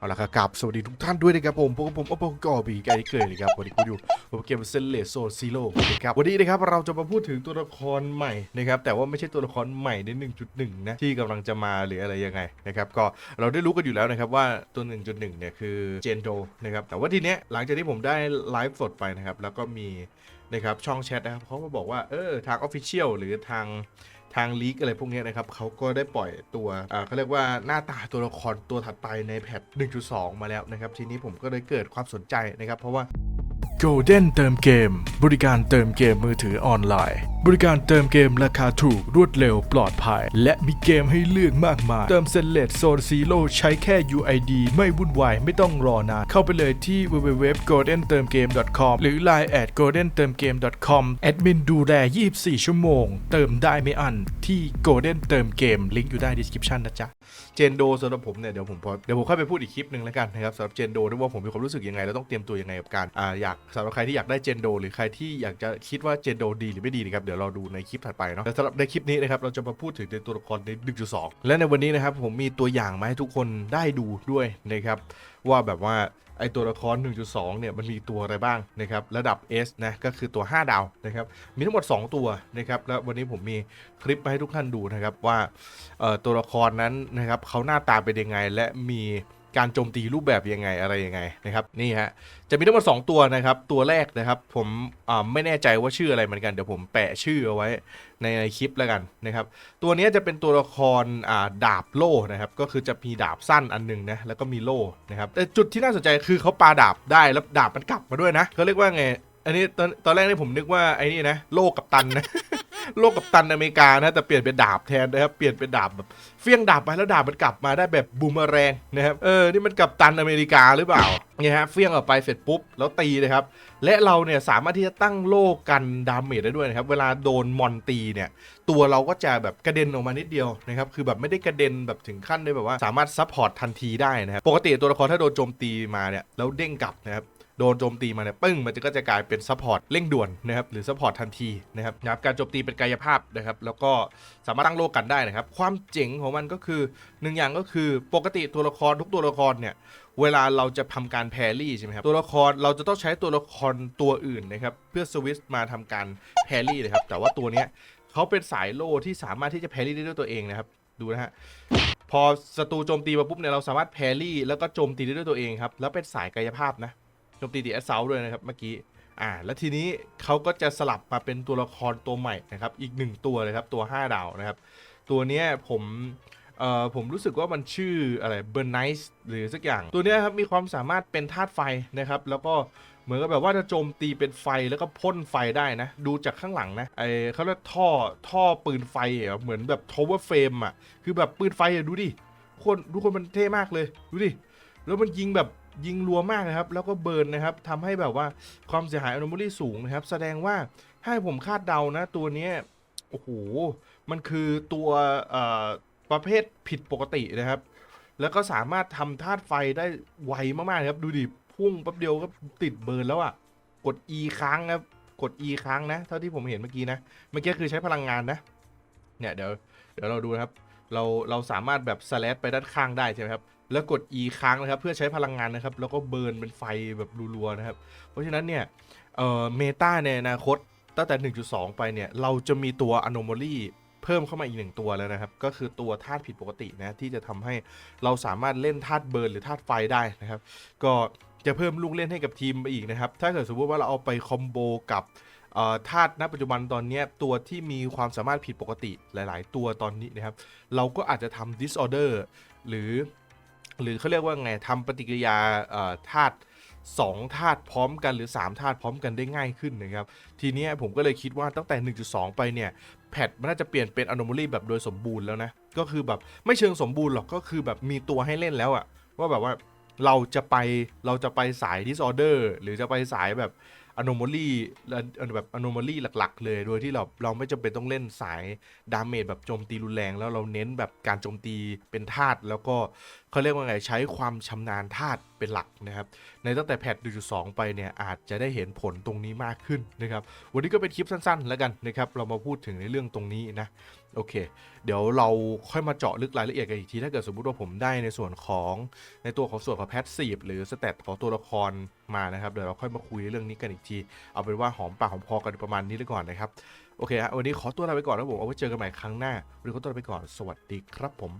เอาละครับกับสวัสดีทุกท่านด้วยนะครับผมพวกผมอปกอบีไกเกิดนะครับวันนี้คุณอยู่ผมเกมเซนเลสโซซีโร่นะครับวันนี้นะครับเราจะมาพูดถึงตัวละครใหม่นะครับแต่ว่าไม่ใช่ตัวละครใหม่ใน 1.1 นะที่กำลังจะมาหรืออะไรยังไงนะครับก็เราได้รู้กันอยู่แล้วนะครับว่าตัว 1.1 เนี่ยคือเจนโดนะครับแต่ว่าทีเนี้ยหลังจากที่ผมได้ไลฟ์สดไปนะครับแล้วก็มีนะครับช่องแชทนะครับเขาก็บอกว่าเออทางออฟฟิเชียลหรือทางางลีกอะไรพวกนี้นะครับเขาก็ได้ปล่อยตัวเขาเรียกว่าหน้าตาตัวละครตัวถัดไปในแพท 1.2 มาแล้วนะครับ ทีนี้ผมก็เลยเกิดความสนใจนะครับ เพราะว่า Golden เติมเกม บริการเติมเกมมือถือออนไลน์บริการเติมเกมราคาถูกรวดเร็วปลอดภัย และมีเกมให้เลือกมากมาย เติมเซนเลตโซนซีโร่ใช้แค่ UID ไม่วุ่นวาย ไม่ต้องรอนาน เข้าไปเลยที่ www.goldentermgame.com หรือ line at goldentermgame.com แอดมินดูแล 24 ชั่วโมง เติมได้ไม่อันที่ Golden เติมเกม ลิงก์อยู่ใต้ description นะจ๊ะ เจนโดสำหรับผมเนี่ยเดี๋ยวผมพอเดี๋ยวผมค่อยไปพูดอีกคลิปหนึ่งแล้วกันนะครับสำหรับเจนโดด้วยว่าผมมีความรู้สึกยังไงแล้วต้องเตรียมตัวยังไงกับการอ่าอยากสำหรับใครที่อยากได้เจนโด หรือใครที่อยากจะคิดว่าเจนโดดีหรือไม่ดีนะครับดี๋ยวเราดูในคลิปถัดไปเนาะแต่สำหรับในคลิปนี้นะครับเราจะมาพูดถึงในตัวละครใน 1.2 และในวันนี้นะครับผมมีตัวอย่างมาให้ทุกคนได้ดูด้วยนะครับว่าแบบว่าไอตัวละคร 1.2 เนี่ยมันมีตัวอะไรบ้างนะครับระดับ S นะก็คือตัว 5 ดาวนะครับมีทั้งหมด 2 ตัวนะครับแล้ววันนี้ผมมีคลิปมาให้ทุกท่านดูนะครับว่าตัวละครนั้นนะครับเขาหน้าตาเป็นยังไงและมี การโจมตีรูปแบบยังไงอะไรยังไงนะครับนี่ฮะจะมีทั้งหมด2ตัวนะครับ ตัวแรกนะครับผมไม่แน่ใจว่าชื่ออะไรเหมือนกันเดี๋ยวผมแปะชื่อเอาไว้ในในคลิปแล้วกันนะครับ ตัวนี้จะเป็นตัวละครดาบโล่นะครับ ก็คือจะมีดาบสั้นอันหนึงนะแล้วก็มีโล่นะครับแต่จุดที่น่าสนใจคือเขาปาดาบได้แล้วดาบมันกลับมาด้วยนะเขาเรียกว่าไงอันนี้ตอนตอนแรกนี่ผมนึกว่าไอ้นี่นะโล่กับตันนะ โลกกับตันอเมริกานะแต่เปลี่ยนเป็นดาบแทนนะครับเปลี่ยนเป็นดาบแบบเฟี้ยงดาบไปแล้วดาบมันกลับมาได้แบบบูมเมอแรงนะครับเออนี่มันกับตันอเมริกาหรือเปล่า เนี่ยฮะเฟี้ยงออกไปเสร็จปุ๊บ แล้วตีนะครับ และเราเนี่ยสามารถที่จะตั้งโล่กันดาเมจได้ด้วยนะครับ เวลาโดนมอนตีเนี่ย ตัวเราก็จะแบบกระเด็นออกมานิดเดียวนะครับ คือแบบไม่ได้กระเด็นแบบถึงขั้นได้แบบว่า สามารถซัพพอร์ตทันทีได้นะครับ ปกติตัวละครถ้าโดนโจมตีมาเนี่ยแล้วเด้งกลับนะครับโดนโจมตีมาเนี่ยปึ้งมันจะก็จะกลายเป็นซัพพอร์ตเร่งด่วนนะครับหรือซัพพอร์ตทันทีนะครับนะครับการโจมตีเป็นกายภาพนะครับแล้วก็สามารถตั้งโลกันได้นะครับ ความเจ๋งของมันก็คือหนึ่งอย่างก็คือปกติตัวละครทุกตัวละครเนี่ย เวลาเราจะทำการแพรี่ใช่ไหมครับตัวละครเราจะต้องใช้ตัวละครตัวอื่นนะครับเพื่อสวิตช์มาทำการแพรรี่นะครับแต่ว่าตัวเนี้ยเขาเป็นสายโล่ที่สามารถที่จะแพรี่ได้ด้วยตัวเองนะครับดูนะฮะพอศัตรูโจมตีมาปุ๊บเนี่ยเราสามารถแพรี่แล้วก็โจมตีได้ด้วยตัวเองครับแล้วเป็นสายกายภาพนะโจมตีตีแอสเซลด้วยนะครับเมื่อกี้อ่าแล้วทีนี้เขาก็จะสลับมาเป็นตัวละครตัวใหม่นะครับอีกหนึ่งตัวเลยครับตัว 5 ดาวนะครับตัวเนี้ยผม เอ่อผมรู้สึกว่ามันชื่ออะไรเบอร์ไนส์หรือสักอย่าง ตัวเนี้ยครับมีความสามารถเป็นธาตุไฟนะครับ แล้วก็เหมือนกับแบบว่าจะโจมตีเป็นไฟแล้วก็พ่นไฟได้นะ ดูจากข้างหลังนะไอเขาเรียกท่อท่อปืนไฟเหรอเหมือนแบบทาวเวอร์เฟรมอะคือแบบปืนไฟอะดูดิคนทุกคนมันเท่มากเลยดูดิแล้วมันยิงแบบยิงรัวมากนะครับ แล้วก็เบิร์นนะครับทำให้แบบว่าความเสียหายอ n o m a l y สูงนะครับ แสดงว่าให้ผมคาดเดานะ ตัวเนี้ยโอ้โหมันคือตัวเอ่อ ประเภทผิดปกตินะครับ แล้วก็สามารถทำธาตุไฟได้ไวมากๆครับ ดูดิ พุ่งแป๊บเดียวก็ติดเบิร์นแล้วอะ่ะ กด E ค้างครับ กด E ค้างนะ เท่าที่ผมเห็นเมื่อกี้นะ เมื่อกี้คือใช้พลังงานนะ เนี่ยเดี๋ยวเดี๋ยวเราดูนะครับ เราเราสามารถแบบสแลดไปด้านข้างได้ใช่ไหมครับ แล้วกด E ค้างนะครับ เพื่อใช้พลังงานนะครับ แล้วก็เบิร์นเป็นไฟแบบรัวๆนะครับ เพราะฉะนั้นเนี่ย เอ่อ เมตาในอนาคตตั้งแต่ 1.2 ไปเนี่ย เราจะมีตัว anomaly พิ่มเข้ามาอีกหนึ่งตัวแล้วนะครับ ก็คือตัวธาตุผิดปกตินะที่จะทำให้เราสามารถเล่นธาตุเบิร์นหรือธาตุไฟได้นะครับ ก็จะเพิ่มลูกเล่นให้กับทีมไปอีกนะครับ ถ้าเกิดสมมติว่าเราเอาไปคอมโบกับธาตุณปัจจุบันตอนนี้ตัวที่มีความสามารถผิดปกติหลาย ๆ ตัวตอนนี้นะครับ เราก็อาจจะทำ disorder หรือ หรือเขาเรียกว่าไงทำปฏิกิริยาธาตุ สองธาตุพร้อมกันหรือ 3 ธาตุพร้อมกันได้ง่ายขึ้นนะครับ ทีนี้ผมก็เลยคิดว่าตั้งแต่ 1.2 ไปเนี่ย แพทมันน่าจะเปลี่ยนเป็น anomaly แบบโดยสมบูรณ์แล้วนะ ก็คือแบบไม่เชิงสมบูรณ์หรอกก็คือแบบมีตัวให้เล่นแล้วอะว่าแบบว่าเราจะไปเราจะไปสาย disorder หรือจะไปสายแบบ anomaly และแบบ anomaly หลัก ๆ เลย โดยที่เราเราไม่จำเป็นต้องเล่นสายดาเมจแบบโจมตีรุนแรง แล้วเราเน้นแบบการโจมตีเป็นธาตุแล้วก็เขาเรียกว่าไงใช้ความชำนาญธาตุเป็นหลักนะครับ ในตั้งแต่แพท1.2 ไปเนี่ยอาจจะได้เห็นผลตรงนี้มากขึ้นนะครับ วันนี้ก็เป็นคลิปสั้นๆ แล้วกันนะครับ เรามาพูดถึงในเรื่องตรงนี้นะโอเค เดี๋ยวเราค่อยมาเจาะลึกรายละเอียดกันอีกที ถ้าเกิดสมมุติว่าผมได้ในส่วนของในตัวของส่วนของแพทซีฟหรือสเตตของตัวละครมานะครับเดี๋ยวเราค่อยมาคุยเรื่องนี้กันอีกที เอาเป็นว่าหอมปากหอมคอกันประมาณนี้เลยก่อนนะครับ โอเคฮะวันนี้ขอตัวลาไปก่อนนะผมเอาไว้เจอกันใหม่ครั้งหน้าวันนี้ขอตัวลาไปก่อนสวัสดีครับผม